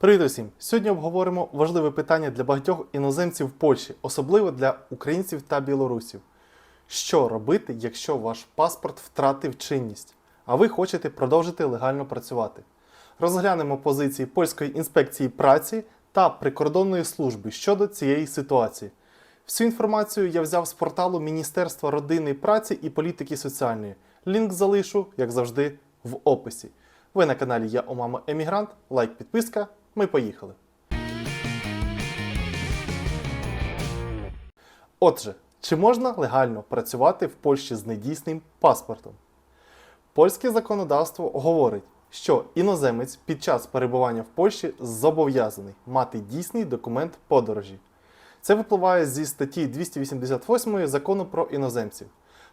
Привіт усім! Сьогодні обговоримо важливе питання для багатьох іноземців в Польщі, особливо для українців та білорусів. Що робити, якщо ваш паспорт втратив чинність, а ви хочете продовжити легально працювати? Розглянемо позиції польської інспекції праці та прикордонної служби щодо цієї ситуації. Всю інформацію я взяв з порталу Міністерства родини праці і політики соціальної. Лінк залишу, як завжди, в описі. Ви на каналі Я Омама Емігрант. Лайк, підписка. Ми поїхали. Отже, чи можна легально працювати в Польщі з недійсним паспортом? Польське законодавство говорить, що іноземець під час перебування в Польщі зобов'язаний мати дійсний документ подорожі. Це випливає зі статті 288 закону про іноземців.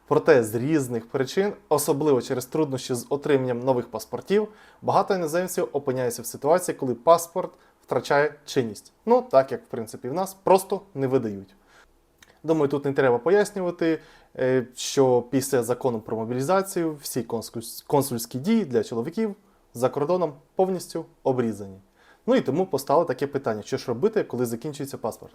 Проте з різних причин, особливо через труднощі з отриманням нових паспортів, багато іноземців опиняються в ситуації, коли паспорт втрачає чинність. Ну, так як в принципі в нас просто не видають. Думаю, тут не треба пояснювати, е, що після закону про мобілізацію всі консульські дії для чоловіків за кордоном повністю обрізані. Ну і тому постало таке питання: що ж робити, коли закінчується паспорт?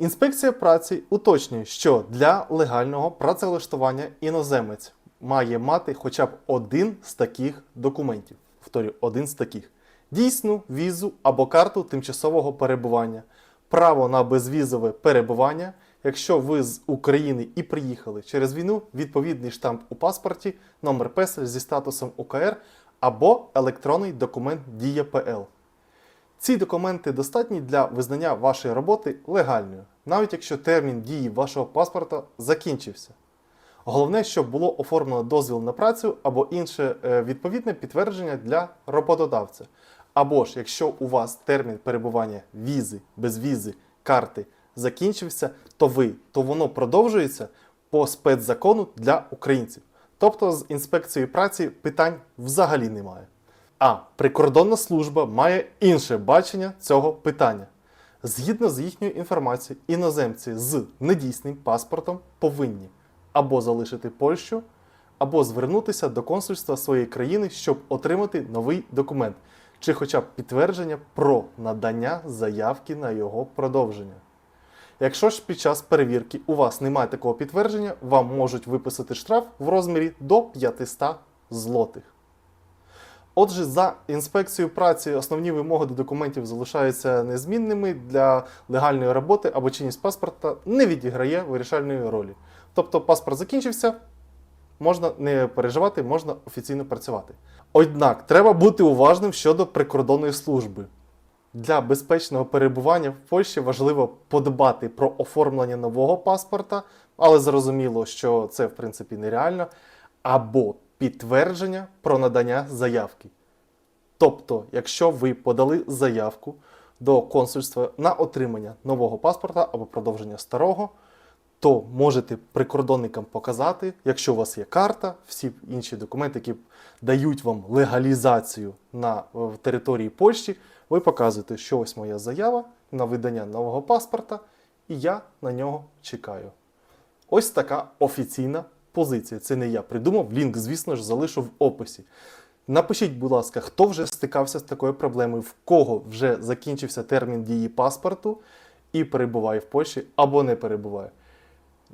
Інспекція праці уточнює, що для легального працевлаштування іноземець має мати хоча б один з таких документів. Повторюю, один з таких: дійсну візу або карту тимчасового перебування, право на безвізове перебування. Якщо ви з України і приїхали через війну, відповідний штамп у паспорті, номер ПЕС зі статусом УКР або електронний документ Дія ПЛ. Ці документи достатні для визнання вашої роботи легальною, навіть якщо термін дії вашого паспорта закінчився. Головне, щоб було оформлено дозвіл на працю або інше е, відповідне підтвердження для роботодавця. Або ж, якщо у вас термін перебування візи, безвізи, карти закінчився, то ви, то воно продовжується по спецзакону для українців. Тобто з інспекцією праці питань взагалі немає. А прикордонна служба має інше бачення цього питання. Згідно з їхньою інформацією, іноземці з недійсним паспортом повинні або залишити Польщу, або звернутися до консульства своєї країни, щоб отримати новий документ, чи хоча б підтвердження про надання заявки на його продовження. Якщо ж під час перевірки у вас немає такого підтвердження, вам можуть виписати штраф в розмірі до 500 злотих. Отже, за інспекцією праці основні вимоги до документів залишаються незмінними для легальної роботи або чинність паспорта не відіграє вирішальної ролі. Тобто паспорт закінчився, можна не переживати, можна офіційно працювати. Однак треба бути уважним щодо прикордонної служби. Для безпечного перебування в Польщі важливо подбати про оформлення нового паспорта, але зрозуміло, що це в принципі нереально, або підтвердження про надання заявки. Тобто, якщо ви подали заявку до консульства на отримання нового паспорта або продовження старого, то можете прикордонникам показати, якщо у вас є карта, всі інші документи, які дають вам легалізацію на в території Польщі, ви показуєте, що ось моя заява на видання нового паспорта, і я на нього чекаю. Ось така офіційна позиція. Це не я придумав. Лінк, звісно ж, залишу в описі. Напишіть, будь ласка, хто вже стикався з такою проблемою, в кого вже закінчився термін дії паспорту і перебуває в Польщі або не перебуває.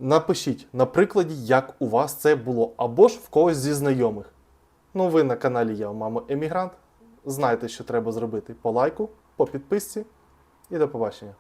Напишіть на прикладі, як у вас це було, або ж в когось зі знайомих. Ну, ви на каналі Я Мамо Емігрант. Знаєте, що треба зробити по лайку, по підписці і до побачення.